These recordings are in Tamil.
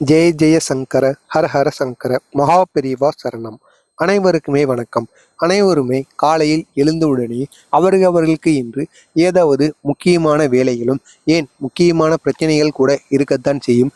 ஜெய ஜெய சங்கர ஹர ஹர சங்கர மகா பெரிவா சரணம். அனைவருக்குமே வணக்கம். அனைவருமே காலையில் எழுந்தவுடனே அவர்களுக்கு இன்று ஏதாவது முக்கியமான வேலைகளும் ஏன் முக்கியமான பிரச்சனைகள் கூட இருக்கத்தான் செய்யும்.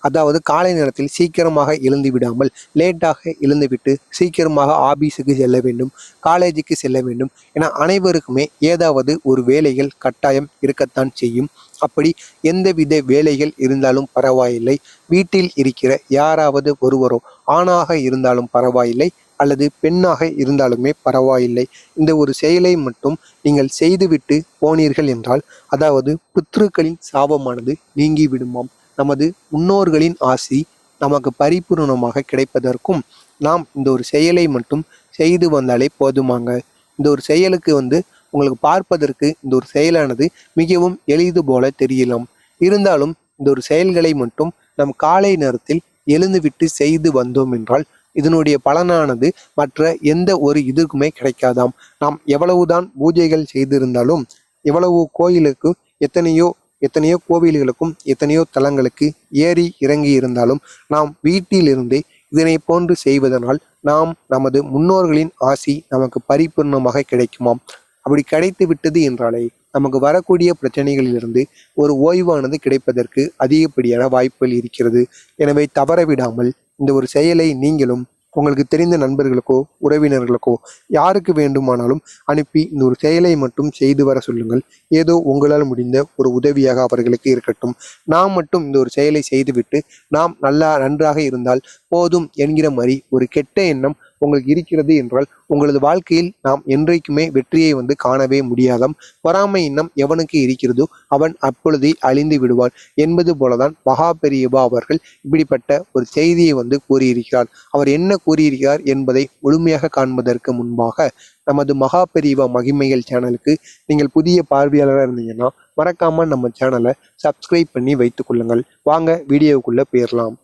அதாவது காலை நேரத்தில் சீக்கிரமாக எழுந்து விடாமல் லேட்டாக எழுந்துவிட்டு சீக்கிரமாக ஆபீஸுக்கு செல்ல வேண்டும் காலேஜுக்கு செல்ல வேண்டும். என அனைவருக்குமே ஏதாவது ஒரு வேலைகள் கட்டாயம் இருக்கத்தான் செய்யும். அப்படி எந்தவித வேலைகள் இருந்தாலும் பரவாயில்லை. வீட்டில் இருக்கிற யாராவது ஒருவரோ ஆணாக இருந்தாலும் பரவாயில்லை அல்லது பெண்ணாக இருந்தாலுமே பரவாயில்லை. இந்த ஒரு செயலை மட்டும் நீங்கள் செய்துவிட்டு போனீர்கள் என்றால் அதாவது பித்ருக்களின் சாபமானது நீங்கி விடுமாம் நமது முன்னோர்களின் ஆசி நமக்கு பரிபூர்ணமாக கிடைப்பதற்கும் நாம் இந்த ஒரு செயலை மட்டும் செய்து வந்தாலே போதுமாங்க. இந்த ஒரு செயலுக்கு வந்து உங்களுக்கு பார்ப்பதற்கு இந்த ஒரு செயலானது மிகவும் எளிது போல தெரியலாம். இருந்தாலும் இந்த ஒரு செயல்களை மட்டும் நம் காலை நேரத்தில் எழுந்துவிட்டு செய்து வந்தோம் என்றால் இதனுடைய பலனானது மற்ற எந்த ஒரு இதுக்குமே கிடைக்காதாம். நாம் எவ்வளவுதான் பூஜைகள் செய்திருந்தாலும் எவ்வளவு கோயிலுக்கு எத்தனையோ எத்தனையோ கோவில்களுக்கும் எத்தனையோ தலங்களுக்கு ஏறி இறங்கி இருந்தாலும் நாம் வீட்டிலிருந்தே இதனை போன்று செய்வதனால் நாம் நமது முன்னோர்களின் ஆசி நமக்கு பரிபூர்ணமாக கிடைக்குமாம். அப்படி கிடைத்து விட்டது என்றாலே நமக்கு வரக்கூடிய பிரச்சனைகளிலிருந்து ஒரு ஓய்வானது கிடைப்பதற்கு அதிகப்படியான வாய்ப்புகள் இருக்கிறது. எனவே தவறவிடாமல் இந்த ஒரு செயலை நீங்களும் உங்களுக்கு தெரிந்த நண்பர்களுக்கோ உறவினர்களுக்கோ யாருக்கு வேண்டுமானாலும் அனுப்பி இந்த ஒரு செயலை மட்டும் செய்து வர சொல்லுங்கள். ஏதோ உங்களால் முடிந்த ஒரு உதவியாக அவர்களுக்கு இருக்கட்டும். நாம் மட்டும் இந்த ஒரு செயலை செய்துவிட்டு நாம் நல்லா நன்றாக இருந்தால் போதும் என்கிற மாதிரி ஒரு கெட்ட எண்ணம் உங்களுக்கு இருக்கிறது என்றால் உங்களது வாழ்க்கையில் நாம் என்றைக்குமே வெற்றியை வந்து காணவே முடியாதாம். பொறாமை இன்னம் எவனுக்கு இருக்கிறதோ அவன் அப்பொழுதே அழிந்து விடுவான் என்பது போலதான் மகா பெரியபா அவர்கள் இப்படிப்பட்ட ஒரு செய்தியை வந்து கூறியிருக்கிறார். அவர் என்ன கூறியிருக்கிறார் என்பதை முழுமையாக காண்பதற்கு முன்பாக நமது மகா பெரியவா மகிமைகள் சேனலுக்கு நீங்கள் புதிய பார்வையாளராக இருந்தீங்கன்னா மறக்காம நம்ம சேனலை சப்ஸ்கிரைப் பண்ணி வைத்துக் கொள்ளுங்கள். வாங்க வீடியோவுக்குள்ள போயிடலாம்.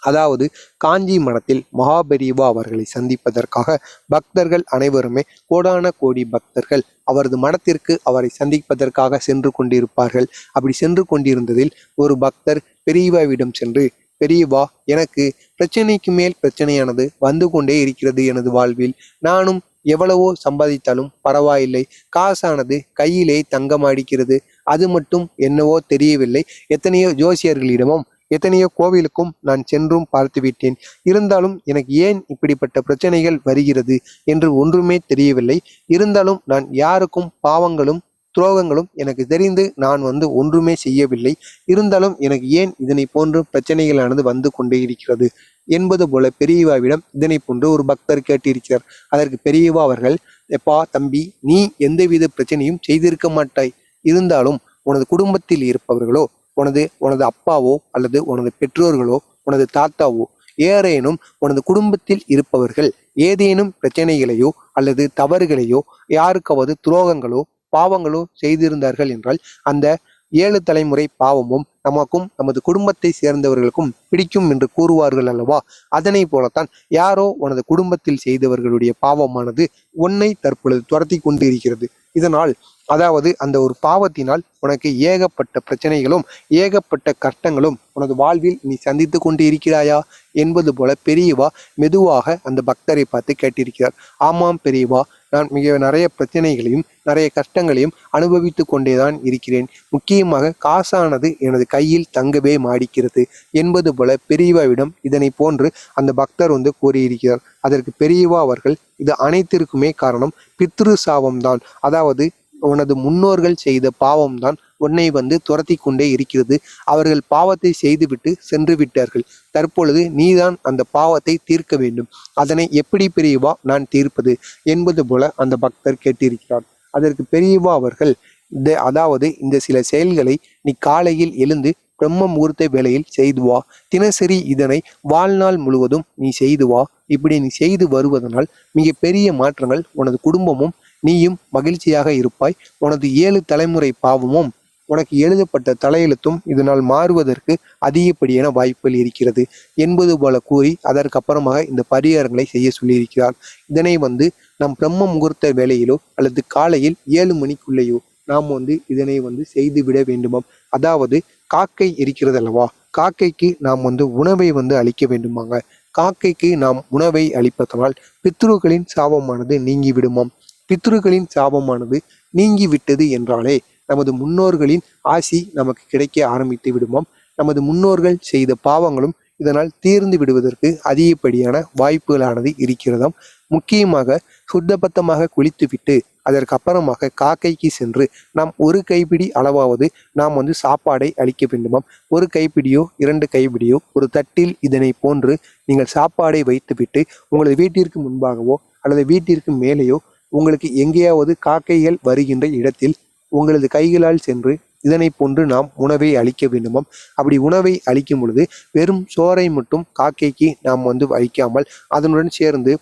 அதாவது காஞ்சி மடத்தில் மகாபெரிவா அவர்களை சந்திப்பதற்காக பக்தர்கள் அனைவருமே கோடான கோடி பக்தர்கள் அவரது மடத்திற்கு அவரை சந்திப்பதற்காக சென்று கொண்டிருப்பார்கள். அப்படி சென்று கொண்டிருந்ததில் ஒரு பக்தர் பெரியவாவிடம் சென்று பெரியவா எனக்கு பிரச்சனைக்கு மேல் பிரச்சனையானது வந்து கொண்டே இருக்கிறது எனது வாழ்வில். நானும் எவ்வளவோ சம்பாதித்தாலும் பரவாயில்லை. காசானது கையிலே தங்கமாடிக்கிறது. அது மட்டும் என்னவோ தெரியவில்லை. எத்தனையோ ஜோசியர்களிடமும் எத்தனையோ கோவிலுக்கும் நான் சென்றும் பார்த்து விட்டேன் இருந்தாலும் எனக்கு ஏன் இப்படிப்பட்ட பிரச்சனைகள் வருகிறது என்று ஒன்றுமே தெரியவில்லை. இருந்தாலும் நான் யாருக்கும் பாவங்களும் துரோகங்களும் எனக்கு தெரிந்து நான் வந்து ஒன்றுமே செய்யவில்லை. இருந்தாலும் எனக்கு ஏன் இதனை போன்ற பிரச்சனைகளானது வந்து கொண்டே இருக்கிறது? என்பது போல பெரியவாவிடம் இதனை போன்று ஒரு பக்தர் கேட்டிருக்கிறார். அதற்கு பெரியவா அவர்கள் எப்பா தம்பி நீ எந்தவித பிரச்சனையும் செய்திருக்க மாட்டாய். இருந்தாலும் உனது குடும்பத்தில் இருப்பவர்களோ உனது உனது அப்பாவோ அல்லது உனது பெற்றோர்களோ உனது தாத்தாவோ ஏறேனும் உனது குடும்பத்தில் இருப்பவர்கள் ஏதேனும் பிரச்சனைகளையோ அல்லது தவறுகளையோ யாருக்காவது துரோகங்களோ பாவங்களோ செய்திருந்தார்கள் என்றால் அந்த ஏழு தலைமுறை பாவமும் நமக்கும் நமது குடும்பத்தை சேர்ந்தவர்களுக்கும் பிடிக்கும் என்று கூறுவார்கள் அல்லவா? அதனை போலத்தான் யாரோ உனது குடும்பத்தில் செய்தவர்களுடைய பாவமானது உன்னை தற்பொழுது துரத்தி கொண்டு இருக்கிறது இதனால் அதாவது அந்த ஒரு பாவத்தினால் உனக்கு ஏகப்பட்ட பிரச்சனைகளும் ஏகப்பட்ட கஷ்டங்களும் உனது வாழ்வில் நீ சந்தித்து கொண்டு இருக்கிறாயா என்பது போல பெரியவா மெதுவாக அந்த பக்தரை பார்த்து கேட்டிருக்கிறார். ஆமாம் பெரியவா நான் மிக நிறைய பிரச்சனைகளையும் நிறைய கஷ்டங்களையும் அனுபவித்து கொண்டேதான் இருக்கிறேன். முக்கியமாக காசானது எனது கையில் தங்கவே மாடிக்கிறது என்பது போல பெரியவாவிடம் இதனை போன்று அந்த பக்தர் வந்து கூறியிருக்கிறார். அதற்கு பெரியவா அவர்கள் இது அனைத்திற்குமே காரணம் பித்ரு சாபம்தான். அதாவது உனது முன்னோர்கள் செய்த பாவம்தான். உன்னை வந்து துரத்தி கொண்டே இருக்கிறது. அவர்கள் பாவத்தை செய்துவிட்டு சென்று விட்டார்கள். தற்பொழுது நீதான் அந்த பாவத்தை தீர்க்க வேண்டும். அதனை எப்படி பெரியவா நான் தீர்ப்பது என்பது போல அந்த பக்தர் கேட்டிருக்கிறார். அதற்கு பெரியவா அவர்கள் இந்த அதாவது இந்த சில செயல்களை நீ காலையில் எழுந்து பிரம்ம முகூர்த்த வேலையில் செய்து வா. தினசரி இதனை வாழ்நாள் முழுவதும் நீ செய்து வா. இப்படி நீ செய்து வருவதனால் மிக பெரிய மாற்றங்கள் உனது குடும்பமும் நீயும் மகிழ்ச்சியாக இருப்பாய். உனது ஏழு தலைமுறை பாவமும் உனக்கு எழுதப்பட்ட தலையெழுத்தும் இதனால் மாறுவதற்கு அதிகப்படியான வாய்ப்புகள் இருக்கிறது என்பது போல கூறி அதற்கப்புறமாக இந்த பரிகாரங்களை செய்ய சொல்லியிருக்கிறார். இதனை வந்து நம் பிரம்ம முகூர்த்த வேலையிலோ அல்லது காலையில் ஏழு மணிக்குள்ளேயோ நாம் வந்து இதனை வந்து செய்து விட வேண்டுமாம். அதாவது காக்கை இருக்கிறது அல்லவா காக்கைக்கு நாம் வந்து உணவை வந்து அளிக்க வேண்டுமாங்க. காக்கைக்கு நாம் உணவை அளிப்பதனால் பித்ருக்களின் சாபமானது நீங்கி விடுமாம். பித்ருக்களின் சாபமானது நீங்கி விட்டது என்றாலே நமது முன்னோர்களின் ஆசி நமக்கு கிடைக்க ஆரம்பித்து விடுமாம். நமது முன்னோர்கள் செய்த பாவங்களும் இதனால் தீர்ந்து விடுவதற்கு அதிகப்படியான வாய்ப்புகளானது இருக்கிறதாம். முக்கியமாக சுத்தபத்தமாக குளித்துவிட்டு அதற்கு அப்புறமாக காக்கைக்கு சென்று நாம் ஒரு கைப்பிடி அளவாவது நாம் வந்து சாப்பாடை அளிக்க வேண்டுமாம். ஒரு கைப்பிடியோ இரண்டு கைப்பிடியோ ஒரு தட்டில் இதனை போன்று நீங்கள் சாப்பாடை வைத்துவிட்டு உங்களது வீட்டிற்கு முன்பாகவோ அல்லது வீட்டிற்கு மேலேயோ உங்களுக்கு எங்கேயாவது காக்கைகள் வருகின்ற இடத்தில் உங்களது கைகளால் சென்று இதனை போன்று நாம் உணவை அளிக்க வேண்டுமாம். அப்படி உணவை அளிக்கும் பொழுது வெறும் சோறை மட்டும் காக்கைக்கு நாம் வந்து வைக்காமல் அதனுடன் சேர்ந்து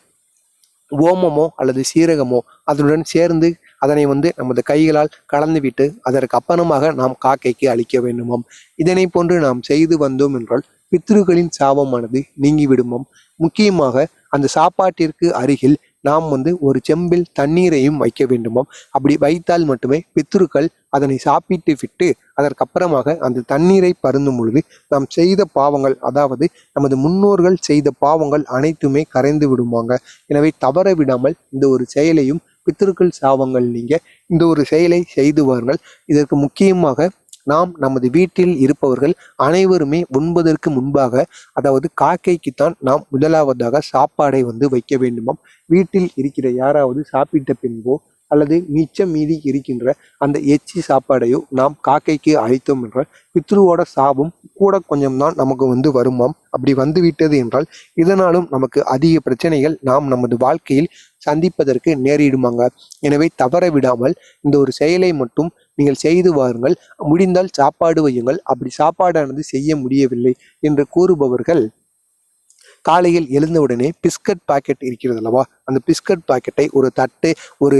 ஓமமோ அல்லது சீரகமோ அதனுடன் சேர்ந்து அதனை வந்து நமது கைகளால் கலந்துவிட்டு அதற்கு அப்பனமாக நாம் காக்கைக்கு அளிக்க வேண்டுமாம். இதனை போன்று நாம் செய்து வந்தோம் என்றால் பித்ருகளின் சாபமானது நீங்கிவிடுமாம். முக்கியமாக அந்த சாப்பாட்டிற்கு அருகில் நாம் வந்து ஒரு செம்பில் தண்ணீரையும் வைக்க வேண்டுமாம் அப்படி வைத்தால் மட்டுமே பித்ருக்கள் அதனை சாப்பிட்டு விட்டு அதற்கப்புறமாக அந்த தண்ணீரை பருந்தும் பொழுது நாம் செய்த பாவங்கள் அதாவது நமது முன்னோர்கள் செய்த பாவங்கள் அனைத்துமே கரைந்து விடுவாங்க எனவே தவற விடாமல் இந்த ஒரு செயலையும் பித்திருக்கள் சாவங்கள் நீங்க இந்த ஒரு செயலை செய்து வாருங்கள். இதற்கு முக்கியமாக நாம் நமது வீட்டில் இருப்பவர்கள் அனைவருமே உண்பதற்கு முன்பாக அதாவது காக்கைக்குத்தான் நாம் முதலாவதாக சாப்பாடை வந்து வைக்க வேண்டுமாம். வீட்டில் இருக்கிற யாராவது சாப்பிட்ட பின்போ அல்லது மிச்சம் மீதி இருக்கின்ற அந்த எச்சி சாப்பாடையோ நாம் காக்கைக்கு அழைத்தோம் என்றால் பித்ருவோட சாபம் கூட கொஞ்சம் தான் நமக்கு வந்து வருமாம். அப்படி வந்து விட்டது என்றால் இதனாலும் நமக்கு அதிக பிரச்சனைகள் நாம் நமது வாழ்க்கையில் சந்திப்பதற்கு நேரிடுமாங்க. எனவே தவற விடாமல் இந்த ஒரு செயலை மட்டும் நீங்கள் செய்து வாருங்கள். முடிந்தால் சாப்பாடு வையுங்கள். அப்படி சாப்பாடானது செய்ய முடியவில்லை என்று கூறுபவர்கள் காலையில் எழுந்தவுடனே பிஸ்கட் பாக்கெட் இருக்கிறது அல்லவா? அந்த பிஸ்கட் பாக்கெட்டை ஒரு தட்டு ஒரு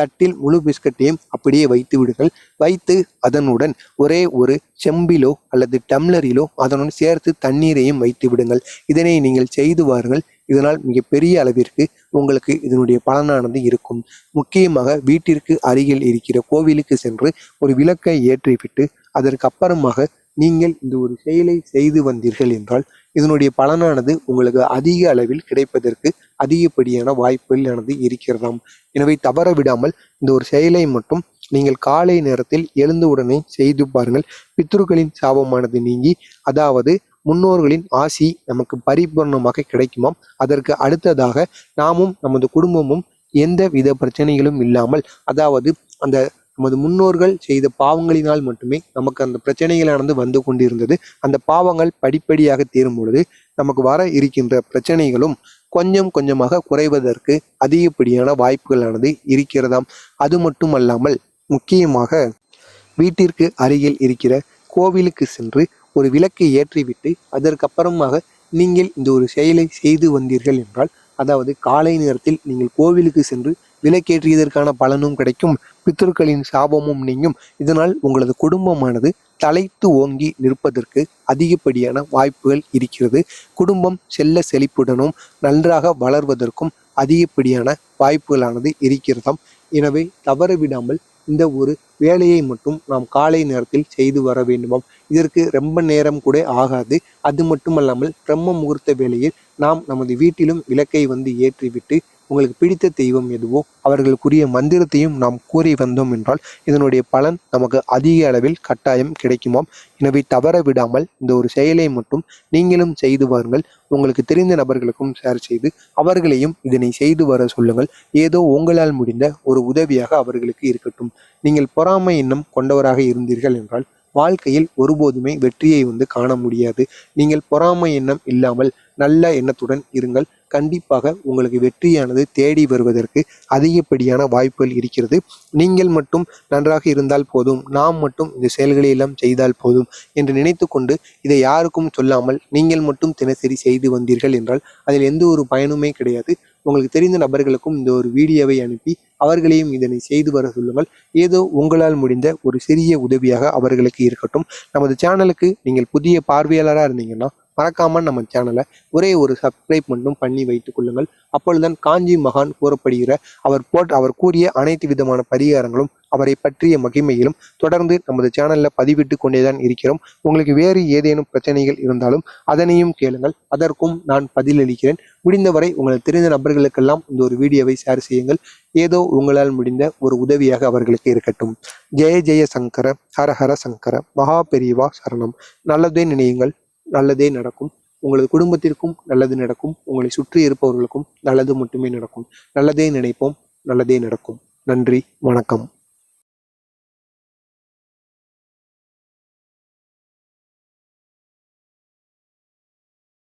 தட்டில் முழு பிஸ்கட்டையும் அப்படியே வைத்து விடுங்கள். வைத்து அதனுடன் ஒரே ஒரு செம்பிலோ அல்லது டம்ளரிலோ அதனுடன் சேர்த்து தண்ணீரையும் வைத்து விடுங்கள். இதனை நீங்கள் செய்து வாருங்கள். இதனால் மிகப்பெரிய அளவிற்கு உங்களுக்கு இதனுடைய பலனானது இருக்கும். முக்கியமாக வீட்டிற்கு அருகில் இருக்கிற கோவிலுக்கு சென்று ஒரு விளக்கை ஏற்றிவிட்டு அதற்கு அப்புறமாக நீங்கள் இந்த ஒரு செயலை செய்து வந்தீர்கள் என்றால் இதனுடைய பலனானது உங்களுக்கு அதிக அளவில் கிடைப்பதற்கு அதிகப்படியான வாய்ப்புகளானது இருக்கிறதாம். எனவே தவற விடாமல் இந்த ஒரு செயலை மட்டும் நீங்கள் காலை நேரத்தில் எழுந்தவுடனே செய்து பாருங்கள். பித்ருக்களின் சாபமானது நீங்கி அதாவது முன்னோர்களின் ஆசி நமக்கு பரிபூர்ணமாக கிடைக்குமாம். அதற்கு அடுத்ததாக நாமும் நமது குடும்பமும் எந்த வித பிரச்சனைகளும் இல்லாமல் அதாவது அந்த நமது முன்னோர்கள் செய்த பாவங்களினால் மட்டுமே நமக்கு அந்த பிரச்சனைகளானது வந்து கொண்டிருந்தது. அந்த பாவங்கள் படிப்படியாக தீரும் பொழுது நமக்கு வர இருக்கின்ற பிரச்சனைகளும் கொஞ்சம் கொஞ்சமாக குறைவதற்கு அதிகப்படியான வாய்ப்புகளானது இருக்கிறதாம். அது மட்டுமல்லாமல் முக்கியமாக வீட்டிற்கு அருகில் இருக்கிற கோவிலுக்கு சென்று ஒரு விளக்கை ஏற்றிவிட்டு அதற்கப்புறமாக நீங்கள் இந்த ஒரு செயலை செய்து வந்தீர்கள் என்றால் அதாவது காலை நேரத்தில் நீங்கள் கோவிலுக்கு சென்று விலக்கேற்றியதற்கான பலனும் கிடைக்கும் பித்தர்களின் சாபமும் நீங்கும். இதனால் உங்களது குடும்பமானது தலைத்து ஓங்கி நிற்பதற்கு அதிகப்படியான வாய்ப்புகள் இருக்கிறது. குடும்பம் செல்ல செழிப்புடனும் நன்றாக வளர்வதற்கும் அதிகப்படியான வாய்ப்புகளானது இருக்கிறதாம். எனவே தவற விடாமல் இந்த ஒரு வேலையை மட்டும் நாம் காலை நேரத்தில் செய்து வர வேண்டுமாம். இதற்கு ரொம்ப நேரம் கூட ஆகாது. அது மட்டுமல்லாமல் பிரம்ம முகூர்த்த வேளையில் நாம் நமது வீட்டிலும் விளக்கை வந்து ஏற்றிவிட்டு உங்களுக்கு பிடித்த தெய்வம் எதுவோ அவர்களுக்குரிய மந்திரத்தையும் நாம் கூறி வந்தோம் என்றால் இதனுடைய பலன் நமக்கு அதிக அளவில் கட்டாயம் கிடைக்குமாம். எனவே தவற விடாமல் இந்த ஒரு செயலை மட்டும் நீங்களும் செய்து வாருங்கள். உங்களுக்கு தெரிந்த நபர்களுக்கும் ஷேர் செய்து அவர்களையும் இதனை செய்து வர சொல்லுங்கள். ஏதோ உங்களால் முடிந்த ஒரு உதவியாக அவர்களுக்கு இருக்கட்டும். நீங்கள் பொறாமை எண்ணம் கொண்டவராக இருந்தீர்கள் என்றால் வாழ்க்கையில் ஒருபோதுமே வெற்றியை வந்து காண முடியாது. நீங்கள் பொறாமை எண்ணம் இல்லாமல் நல்ல எண்ணத்துடன் இருங்கள். கண்டிப்பாக உங்களுக்கு வெற்றியானது தேடி வருவதற்கு அதிகப்படியான வாய்ப்புகள் இருக்கிறது. நீங்கள் மட்டும் நன்றாக இருந்தால் போதும். நாம் மட்டும் இந்த செயல்களை எல்லாம் செய்தால் போதும் என்று நினைத்து கொண்டு இதை யாருக்கும் சொல்லாமல் நீங்கள் மட்டும் தினசரி செய்து வந்தீர்கள் என்றால் அதில் எந்த ஒரு பயனுமே கிடையாது. உங்களுக்கு தெரிந்த நபர்களுக்கும் இந்த ஒரு வீடியோவை அனுப்பி அவர்களையும் இதனை செய்து வர சொல்லுங்கள். ஏதோ உங்களால் முடிந்த ஒரு சிறிய உதவியாக அவர்களுக்கு இருக்கட்டும். நமது சேனலுக்கு நீங்கள் புதிய பார்வையாளராக இருந்தீங்கன்னா மறக்காம நம்ம சேனலை ஒரே ஒரு சப்ஸ்கிரைப் மட்டும் பண்ணி வைத்துக் கொள்ளுங்கள். அப்பொழுதுதான் காஞ்சி மகான் கூறப்படுகிற அவர் போட் அவர் கூறிய அனைத்து விதமான பரிகாரங்களும் அவரை பற்றிய மகிமையிலும் தொடர்ந்து நமது சேனல்ல பதிவிட்டு கொண்டேதான் இருக்கிறோம். உங்களுக்கு வேறு ஏதேனும் பிரச்சனைகள் இருந்தாலும் அதனையும் கேளுங்கள். அதற்கும் நான் பதிலளிக்கிறேன். முடிந்தவரை உங்களுக்கு தெரிந்த நபர்களுக்கெல்லாம் இந்த ஒரு வீடியோவை ஷேர் செய்யுங்கள். ஏதோ உங்களால் முடிந்த ஒரு உதவியாக அவர்களுக்கு இருக்கட்டும். ஜெய ஜெய சங்கர ஹர ஹர சங்கர மகா பெரியவா சரணம். நல்லதே நினையுங்கள். நல்லதே நடக்கும். உங்களது குடும்பத்திற்கும் நல்லது நடக்கும். உங்களை சுற்றி இருப்பவர்களுக்கும் நல்லது மட்டுமே நடக்கும். நல்லதே நினைப்போம் நல்லதே நடக்கும். நன்றி வணக்கம்.